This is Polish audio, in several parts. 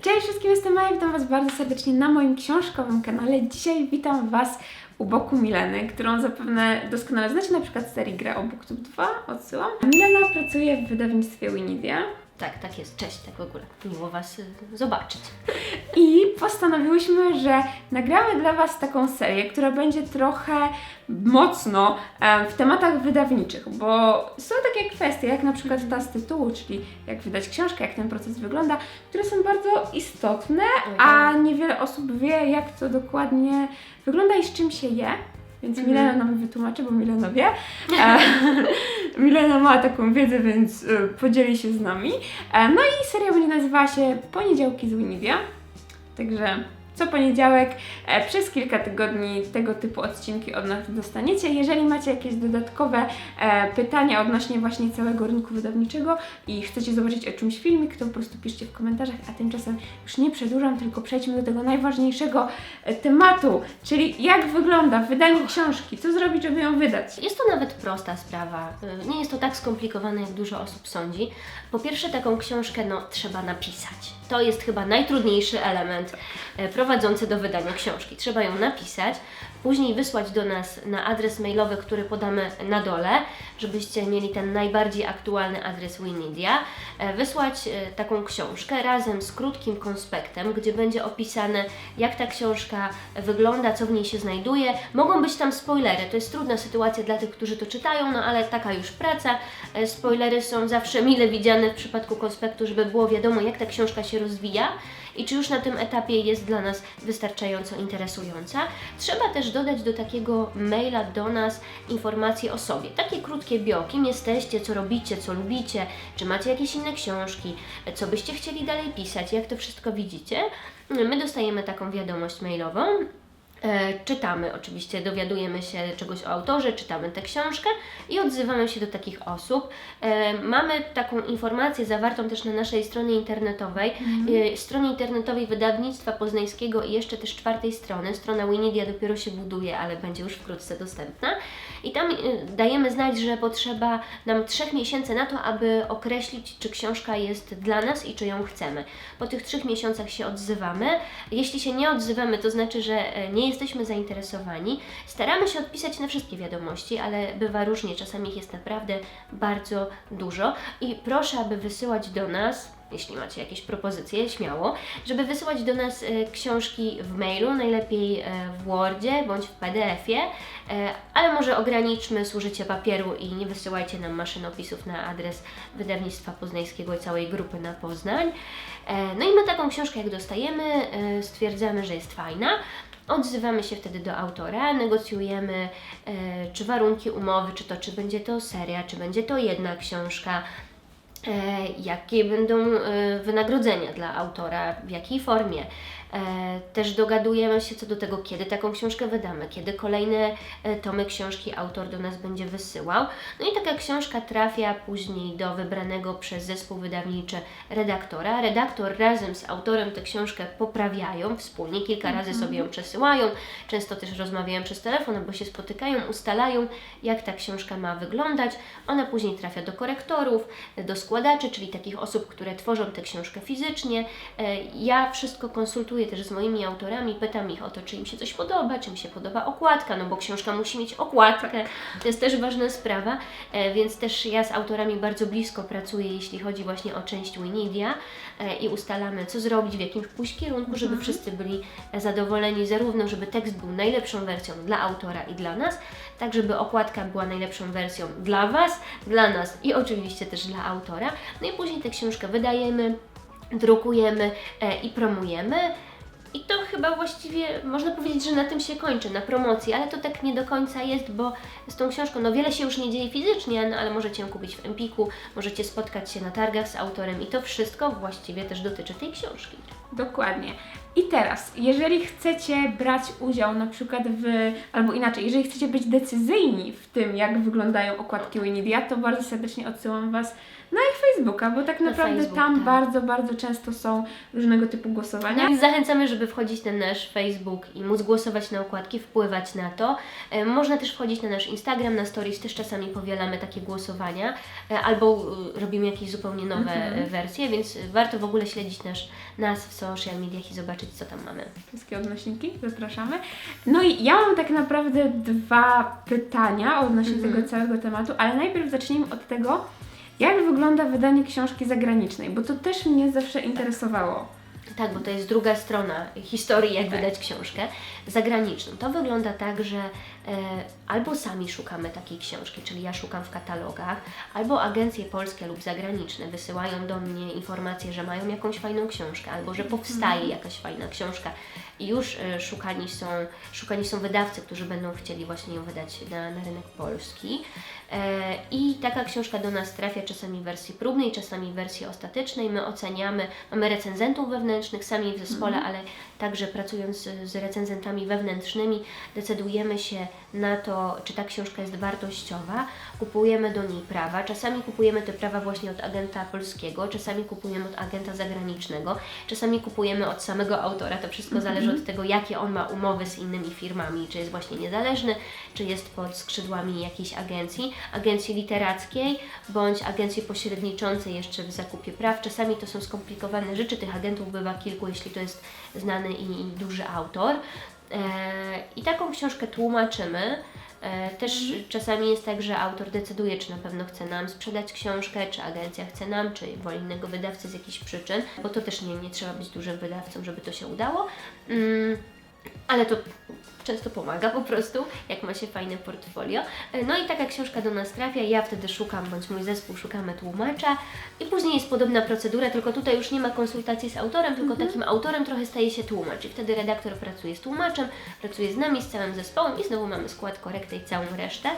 Cześć wszystkim, jestem Maja, witam Was bardzo serdecznie na moim książkowym kanale. Dzisiaj witam Was u boku Mileny, którą zapewne doskonale znacie, na przykład z serii Gra o BookTube 2, odsyłam. Milena pracuje w wydawnictwie Winidia Tak, tak jest. Cześć, tak w ogóle. Miło Was y, zobaczyć. i postanowiłyśmy, że nagramy dla Was taką serię, która będzie trochę mocno e, w tematach wydawniczych, bo są takie kwestie, jak na przykład ta z tytułu, czyli jak wydać książkę, jak ten proces wygląda, które są bardzo istotne, a niewiele osób wie, jak to dokładnie wygląda i z czym się je. Więc Milena nam wytłumaczy, bo Milena wie. E, Milena ma taką wiedzę, więc e, podzieli się z nami. E, no i seria będzie nazywała się Poniedziałki z Winidia. Także co poniedziałek e, przez kilka tygodni tego typu odcinki od nas dostaniecie. Jeżeli macie jakieś dodatkowe e, pytania odnośnie właśnie całego rynku wydawniczego i chcecie zobaczyć o czymś filmik, to po prostu piszcie w komentarzach, a tymczasem już nie przedłużam, tylko przejdźmy do tego najważniejszego e, tematu, czyli jak wygląda wydanie książki, co zrobić, żeby ją wydać. Jest to nawet prosta sprawa. Nie jest to tak skomplikowane, jak dużo osób sądzi. Po pierwsze, taką książkę no, trzeba napisać. To jest chyba najtrudniejszy element prowadzący do wydania książki. Trzeba ją napisać, później wysłać do nas na adres mailowy, który podamy na dole, żebyście mieli ten najbardziej aktualny adres Winidia. E, Wysłać e, taką książkę razem z krótkim konspektem, gdzie będzie opisane, jak ta książka wygląda, co w niej się znajduje. Mogą być tam spoilery. To jest trudna sytuacja dla tych, którzy to czytają, no ale taka już praca. E, Spoilery są zawsze mile widziane w przypadku konspektu, żeby było wiadomo, jak ta książka się rozwija i czy już na tym etapie jest dla nas wystarczająco interesująca. Trzeba też dodać do takiego maila do nas informacje o sobie. Takie krótkie bio, kim jesteście, co robicie, co lubicie, czy macie jakieś inne książki, co byście chcieli dalej pisać, jak to wszystko widzicie. My dostajemy taką wiadomość mailową. E, czytamy oczywiście, dowiadujemy się czegoś o autorze, czytamy tę książkę i odzywamy się do takich osób. E, mamy taką informację zawartą też na naszej stronie internetowej, e, stronie internetowej wydawnictwa poznańskiego i jeszcze też czwartej strony. Strona Winidia dopiero się buduje, ale będzie już wkrótce dostępna. I tam dajemy znać, że potrzeba nam trzech miesięcy na to, aby określić, czy książka jest dla nas i czy ją chcemy. Po tych trzech miesiącach się odzywamy. Jeśli się nie odzywamy, to znaczy, że nie jesteśmy zainteresowani. Staramy się odpisać na wszystkie wiadomości, ale bywa różnie, czasami ich jest naprawdę bardzo dużo. I proszę, aby wysyłać do nas jeśli macie jakieś propozycje, śmiało, żeby wysyłać do nas e, książki w mailu, najlepiej e, w Wordzie bądź w PDF-ie, e, ale może ograniczmy zużycie papieru i nie wysyłajcie nam maszynopisów na adres wydawnictwa poznańskiego i całej grupy na Poznań. E, no i my taką książkę jak dostajemy, e, stwierdzamy, że jest fajna, Odzywamy się wtedy do autora, negocjujemy, e, czy warunki umowy, czy to, czy będzie to seria, czy będzie to jedna książka, e, jakie będą e, wynagrodzenia dla autora, w jakiej formie. E, Też dogadujemy się co do tego, kiedy taką książkę wydamy, kiedy kolejne e, tomy książki autor do nas będzie wysyłał. No i taka książka trafia później do wybranego przez zespół wydawniczy redaktora. Redaktor razem z autorem tę książkę poprawiają wspólnie, kilka razy sobie ją przesyłają, często też rozmawiają przez telefon albo się spotykają, ustalają, jak ta książka ma wyglądać. Ona później trafia do korektorów, do składaczy, czyli takich osób, które tworzą tę książkę fizycznie. E, Ja wszystko konsultuję też z moimi autorami, pytam ich o to, czy im się coś podoba, czy im się podoba okładka, no bo książka musi mieć okładkę. To jest też ważna sprawa, e, więc też ja z autorami bardzo blisko pracuję, jeśli chodzi właśnie o część Winidia e, i ustalamy, co zrobić, w jakim pójść kierunku, żeby wszyscy byli zadowoleni, zarówno żeby tekst był najlepszą wersją dla autora i dla nas, tak żeby okładka była najlepszą wersją dla Was, dla nas i oczywiście też dla autora. No i później tę książkę wydajemy, drukujemy e, i promujemy. I to chyba właściwie można powiedzieć, że na tym się kończy, na promocji, ale to tak nie do końca jest, bo z tą książką no wiele się już nie dzieje fizycznie, no ale możecie ją kupić w Empiku, możecie spotkać się na targach z autorem i to wszystko właściwie też dotyczy tej książki. Dokładnie. I teraz, jeżeli chcecie brać udział na przykład w, albo inaczej, jeżeli chcecie być decyzyjni w tym, jak wyglądają okładki Winidia, to bardzo serdecznie odsyłam Was na ich Facebooka, bo tak Na naprawdę Facebook, tam tak. bardzo, bardzo często są różnego typu głosowania. Więc zachęcamy, żeby wchodzić na nasz Facebook i móc głosować na okładki, wpływać na to. E, Można też wchodzić na nasz Instagram, na stories, też czasami powielamy takie głosowania, e, albo e, robimy jakieś zupełnie nowe Mhm. e, wersje, więc warto w ogóle śledzić nasz, nas w social mediach i zobaczyć, co tam mamy. Wszystkie odnośniki, zapraszamy. No i ja mam tak naprawdę dwa pytania odnośnie Mhm. tego całego tematu, ale najpierw zacznijmy od tego, jak wygląda wydanie książki zagranicznej, bo to też mnie zawsze interesowało. Tak, bo to jest druga strona historii, jak Tak. wydać książkę zagraniczną. To wygląda tak, że e, albo sami szukamy takiej książki, czyli ja szukam w katalogach, albo agencje polskie lub zagraniczne wysyłają do mnie informacje, że mają jakąś fajną książkę, albo że powstaje jakaś fajna książka i już e, szukani, są, szukani są wydawcy, którzy będą chcieli właśnie ją wydać na, na rynek polski. E, I taka książka do nas trafia czasami w wersji próbnej, czasami w wersji ostatecznej. My oceniamy, mamy recenzentów wewnętrznych sami w zespole, ale także pracując z, z recenzentami wewnętrznymi, decydujemy się na to, czy ta książka jest wartościowa. Kupujemy do niej prawa. Czasami kupujemy te prawa właśnie od agenta polskiego, czasami kupujemy od agenta zagranicznego, czasami kupujemy od samego autora. To wszystko zależy od tego, jakie on ma umowy z innymi firmami, czy jest właśnie niezależny, czy jest pod skrzydłami jakiejś agencji, agencji literackiej, bądź agencji pośredniczącej jeszcze w zakupie praw. Czasami to są skomplikowane rzeczy, tych agentów bywa kilku, jeśli to jest znany i, duży autor. E, I taką książkę tłumaczymy. E, Też czasami jest tak, że autor decyduje, czy na pewno chce nam sprzedać książkę, czy agencja chce nam, czy woli innego wydawcy z jakichś przyczyn, bo to też nie, nie trzeba być dużym wydawcą, żeby to się udało. Ale to często pomaga po prostu, jak ma się fajne portfolio. E, No i taka książka do nas trafia, ja wtedy szukam, bądź mój zespół szukamy tłumacza i później jest podobna procedura, tylko tutaj już nie ma konsultacji z autorem, tylko takim autorem trochę staje się tłumacz i wtedy redaktor pracuje z tłumaczem, pracuje z nami, z całym zespołem i znowu mamy skład, korektę i całą resztę.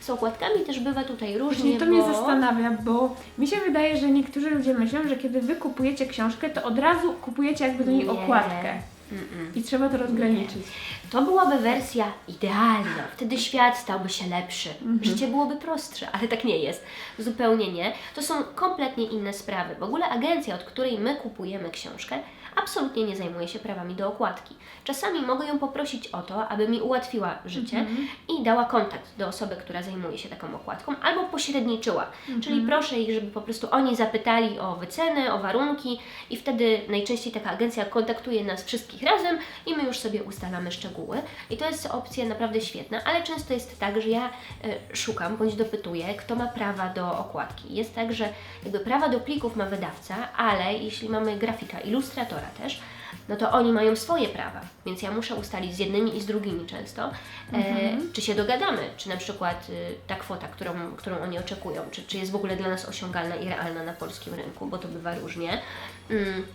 Z okładkami też bywa tutaj różnie, to bo... mnie zastanawia, bo mi się wydaje, że niektórzy ludzie myślą, że kiedy wy kupujecie książkę, to od razu kupujecie jakby do niej Nie. okładkę. Mm-mm. I trzeba to rozgraniczyć. To byłaby wersja idealna. Wtedy świat stałby się lepszy. Życie byłoby prostsze, ale tak nie jest. Zupełnie nie. To są kompletnie inne sprawy. W ogóle agencja, od której my kupujemy książkę, absolutnie nie zajmuje się prawami do okładki. Czasami mogę ją poprosić o to, aby mi ułatwiła życie i dała kontakt do osoby, która zajmuje się taką okładką, albo pośredniczyła. Czyli proszę ich, żeby po prostu oni zapytali o wycenę, o warunki i wtedy najczęściej taka agencja kontaktuje nas wszystkich razem i my już sobie ustalamy szczegóły. I to jest opcja naprawdę świetna, ale często jest tak, że ja e, szukam bądź dopytuję, kto ma prawa do okładki. Jest tak, że jakby prawa do plików ma wydawca, ale jeśli mamy grafika, ilustratora też, no to oni mają swoje prawa, więc ja muszę ustalić z jednymi i z drugimi często, e, czy się dogadamy, czy na przykład y, ta kwota, którą, którą oni oczekują, czy, czy jest w ogóle dla nas osiągalna i realna na polskim rynku, bo to bywa różnie. Mm.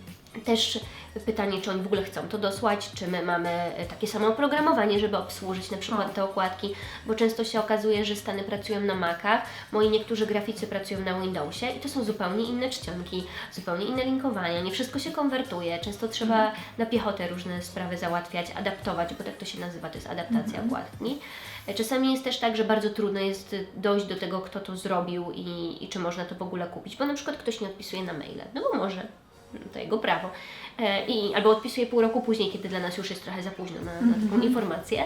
Też pytanie, czy oni w ogóle chcą to dosłać, czy my mamy e, takie samo oprogramowanie, żeby obsłużyć na przykład O. te okładki, bo często się okazuje, że Stany pracują na Macach, moi niektórzy graficy pracują na Windowsie i to są zupełnie inne czcionki, zupełnie inne linkowania, nie wszystko się konwertuje, często trzeba na piechotę różne sprawy załatwiać, adaptować, bo tak to się nazywa, to jest adaptacja okładki. E, Czasami jest też tak, że bardzo trudno jest y, dojść do tego, kto to zrobił i, i czy można to w ogóle kupić, bo na przykład ktoś nie odpisuje na maile, no bo może, to jego prawo. E, I, albo odpisuje pół roku później, kiedy dla nas już jest trochę za późno na, na taką informację.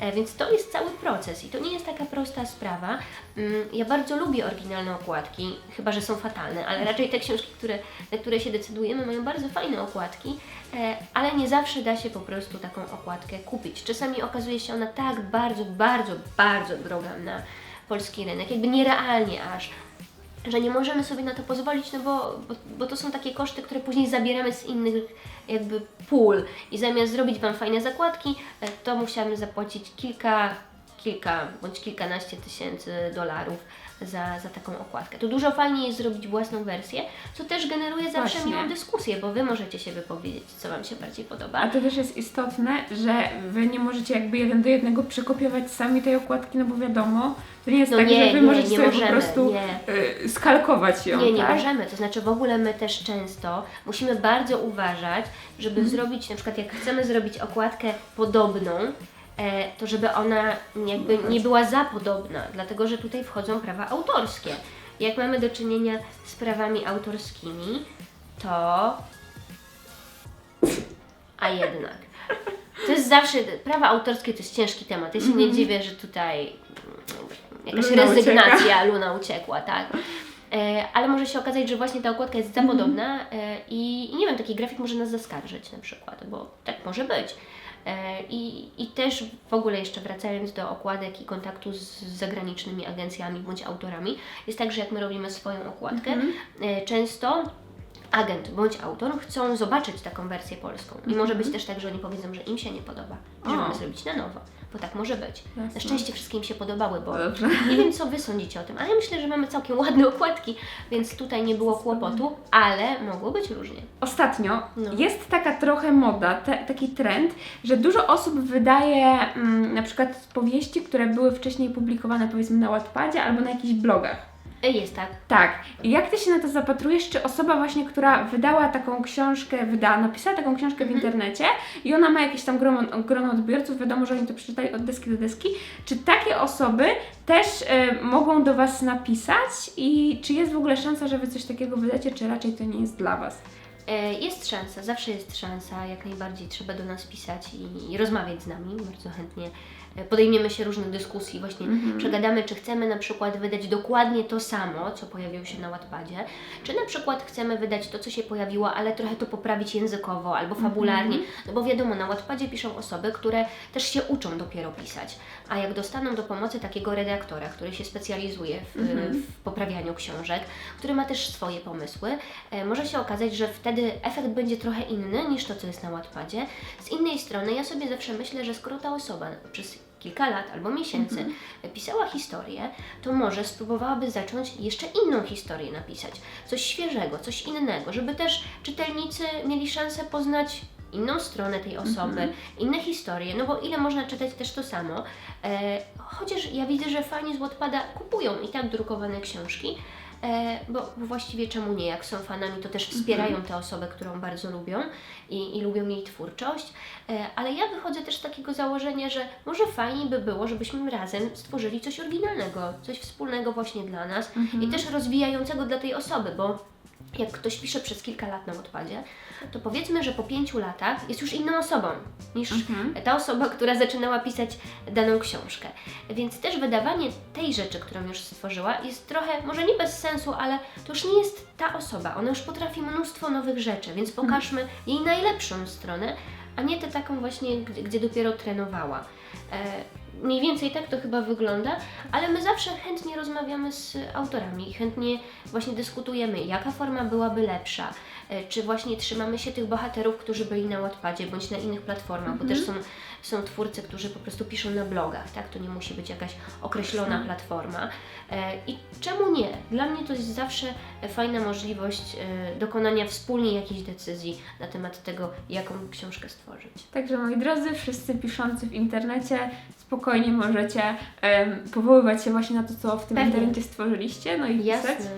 E, Więc to jest cały proces i to nie jest taka prosta sprawa. Mm, Ja bardzo lubię oryginalne okładki, chyba że są fatalne, ale raczej te książki, które, na które się decydujemy, mają bardzo fajne okładki, e, ale nie zawsze da się po prostu taką okładkę kupić. Czasami okazuje się ona tak bardzo, bardzo, bardzo droga na polski rynek, jakby nierealnie aż, że nie możemy sobie na to pozwolić, no bo, bo, bo to są takie koszty, które później zabieramy z innych jakby pól. I zamiast zrobić Wam fajne zakładki, e, to musiałam zapłacić kilka, kilka bądź kilkanaście tysięcy dolarów za, za taką okładkę. To dużo fajniej jest zrobić własną wersję, co też generuje zawsze Właśnie. miłą dyskusję, bo Wy możecie się wypowiedzieć, co Wam się bardziej podoba. A to też jest istotne, że wy nie możecie jakby jeden do jednego przekopiować sami tej okładki, no bo wiadomo, to nie jest No tak, nie, że wy nie, możecie nie sobie możemy, po prostu y, skalkować ją, Nie, nie tak? możemy. To znaczy w ogóle my też często musimy bardzo uważać, żeby Mhm. zrobić, na przykład jak chcemy zrobić okładkę podobną, to żeby ona jakby nie była za podobna, dlatego że tutaj wchodzą prawa autorskie. Jak mamy do czynienia z prawami autorskimi, to... A jednak. To jest zawsze, prawa autorskie to jest ciężki temat. Ja się nie dziwię, że tutaj jakaś Luna rezygnacja, luna uciekła, tak. E, ale może się okazać, że właśnie ta okładka jest za podobna e, i, i nie wiem, taki grafik może nas zaskarżyć na przykład, bo tak może być. E, I, I też w ogóle jeszcze wracając do okładek i kontaktu z zagranicznymi agencjami bądź autorami, jest tak, że jak my robimy swoją okładkę, e, często agent bądź autor chcą zobaczyć taką wersję polską. I może być też tak, że oni powiedzą, że im się nie podoba, że O. mamy zrobić na nowo, bo tak może być. Na Jasne. szczęście wszystkim się podobały, bo dobrze. nie wiem, co Wy sądzicie o tym, ale myślę, że mamy całkiem ładne okładki, więc tutaj nie było kłopotu, ale mogło być różnie. Ostatnio No. jest taka trochę moda, te, taki trend, że dużo osób wydaje mm, na przykład powieści, które były wcześniej publikowane powiedzmy na Wattpadzie albo na jakichś blogach. E, Jest tak. Tak. I jak Ty się na to zapatrujesz? Czy osoba właśnie, która wydała taką książkę, wydała, napisała taką książkę w internecie i ona ma jakieś tam grono, grono odbiorców, wiadomo, że oni to przeczytali od deski do deski, czy takie osoby też e, mogą do Was napisać i czy jest w ogóle szansa, że Wy coś takiego wydacie, czy raczej to nie jest dla Was? E, Jest szansa, zawsze jest szansa, jak najbardziej trzeba do nas pisać i, i rozmawiać z nami, bardzo chętnie e, podejmiemy się różnych dyskusji, właśnie przegadamy, czy chcemy na przykład wydać dokładnie to samo, co pojawiło się na Wattpadzie, czy na przykład chcemy wydać to, co się pojawiło, ale trochę to poprawić językowo albo fabularnie, no bo wiadomo, na Wattpadzie piszą osoby, które też się uczą dopiero pisać, a jak dostaną do pomocy takiego redaktora, który się specjalizuje w, w poprawianiu książek, który ma też swoje pomysły, e, może się okazać, że wtedy efekt będzie trochę inny niż to, co jest na Wattpadzie. Z innej strony, ja sobie zawsze myślę, że skoro ta osoba przez kilka lat albo miesięcy e, pisała historię, to może spróbowałaby zacząć jeszcze inną historię napisać. Coś świeżego, coś innego, żeby też czytelnicy mieli szansę poznać inną stronę tej osoby, inne historie, no bo ile można czytać też to samo. E, chociaż ja widzę, że fani z Wattpada kupują i tak drukowane książki, E, bo, bo właściwie czemu nie? Jak są fanami, to też wspierają tę osobę, którą bardzo lubią i, i lubią jej twórczość. E, ale ja wychodzę też z takiego założenia, że może fajnie by było, żebyśmy razem stworzyli coś oryginalnego, coś wspólnego właśnie dla nas i też rozwijającego dla tej osoby, bo jak ktoś pisze przez kilka lat na odpadzie, to powiedzmy, że po pięciu latach jest już inną osobą niż ta osoba, która zaczynała pisać daną książkę. Więc też wydawanie tej rzeczy, którą już stworzyła, jest trochę, może nie bez sensu, ale to już nie jest ta osoba. Ona już potrafi mnóstwo nowych rzeczy, więc pokażmy jej najlepszą stronę, a nie tę taką właśnie, gdzie, gdzie dopiero trenowała. E, Mniej więcej tak to chyba wygląda, ale my zawsze chętnie rozmawiamy z autorami, chętnie właśnie dyskutujemy, jaka forma byłaby lepsza, e, czy właśnie trzymamy się tych bohaterów, którzy byli na Wattpadzie bądź na innych platformach, bo też są, są twórcy, którzy po prostu piszą na blogach, tak? To nie musi być jakaś określona platforma. E, I czemu nie? Dla mnie to jest zawsze fajna możliwość e, dokonania wspólnie jakiejś decyzji na temat tego, jaką książkę stworzyć. Także moi drodzy, wszyscy piszący w internecie, spokojnie możecie em, powoływać się właśnie na to, co w tym Pewnie. internecie stworzyliście, no i pisać. Jasne.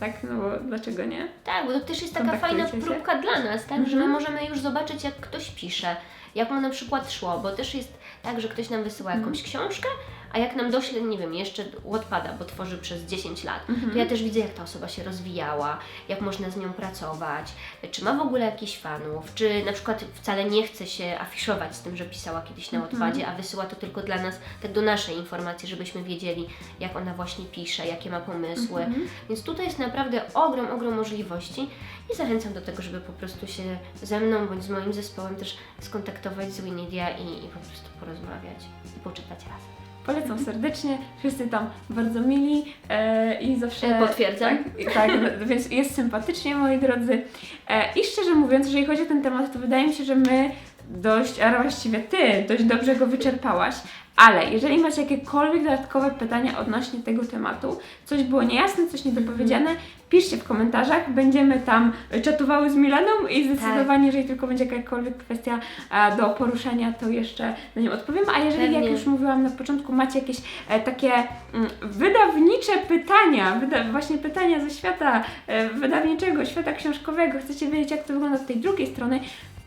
Tak, no bo dlaczego nie? Tak, bo to też jest taka fajna próbka dla nas, tak? Że my Mhm. możemy już zobaczyć, jak ktoś pisze, jak mu na przykład szło, bo też jest tak, że ktoś nam wysyła jakąś książkę, a jak nam dośle, nie wiem, jeszcze Wattpada, bo tworzy przez 10 lat, Mhm. to ja też widzę, jak ta osoba się rozwijała, jak można z nią pracować, czy ma w ogóle jakichś fanów, czy na przykład wcale nie chce się afiszować z tym, że pisała kiedyś na Mhm. Wattpadzie, a wysyła to tylko dla nas, tak do naszej informacji, żebyśmy wiedzieli, jak ona właśnie pisze, jakie ma pomysły. Mhm. Więc tutaj jest naprawdę ogrom, ogrom możliwości i zachęcam do tego, żeby po prostu się ze mną bądź z moim zespołem też skontaktować z Winedia i, i po prostu porozmawiać i poczytać razem. Polecam serdecznie, wszyscy tam bardzo mili e, i zawsze... E, potwierdzam. Tak, tak, więc jest sympatycznie, moi drodzy. E, I szczerze mówiąc, jeżeli chodzi o ten temat, to wydaje mi się, że my dość, a właściwie Ty dość dobrze go wyczerpałaś, ale jeżeli macie jakiekolwiek dodatkowe pytania odnośnie tego tematu, coś było niejasne, coś niedopowiedziane, piszcie w komentarzach, będziemy tam czatowały z Milaną i zdecydowanie, jeżeli tylko będzie jakakolwiek kwestia e, do poruszenia, to jeszcze na nią odpowiem, a jeżeli, jak Pewnie. już mówiłam na początku, macie jakieś e, takie mm, wydawnicze pytania, wyda właśnie pytania ze świata e, wydawniczego, świata książkowego, chcecie wiedzieć, jak to wygląda z tej drugiej strony,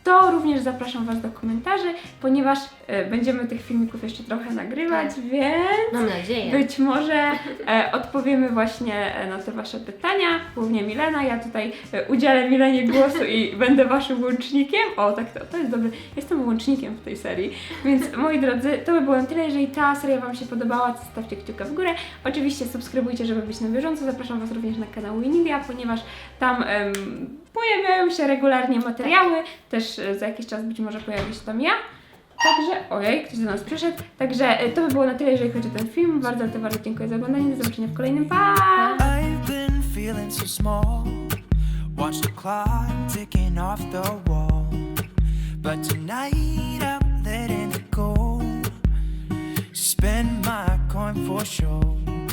to również zapraszam Was do komentarzy, ponieważ e, będziemy tych filmików jeszcze trochę nagrywać, więc Mam nadzieję. być może e, odpowiemy właśnie e, na te Wasze pytania, głównie Milena. Ja tutaj e, udzielę Milenie głosu i będę Waszym łącznikiem. O, tak to, to jest dobre. Jestem łącznikiem w tej serii. Więc moi drodzy, to by było na tyle. Jeżeli ta seria Wam się podobała, to stawcie kciuka w górę. Oczywiście subskrybujcie, żeby być na bieżąco. Zapraszam Was również na kanał Winilia, ponieważ tam em, pojawiają się regularnie materiały. Też e, za jakiś czas być może pojawi się tam ja. Także, ojej, ktoś do nas przyszedł. Także e, to by było na tyle, jeżeli chodzi o ten film. Bardzo, to bardzo dziękuję za oglądanie. Do zobaczenia w kolejnym. Pa! Watch the clock ticking off the wall. But tonight I'm letting it go. Spend my coin for sure.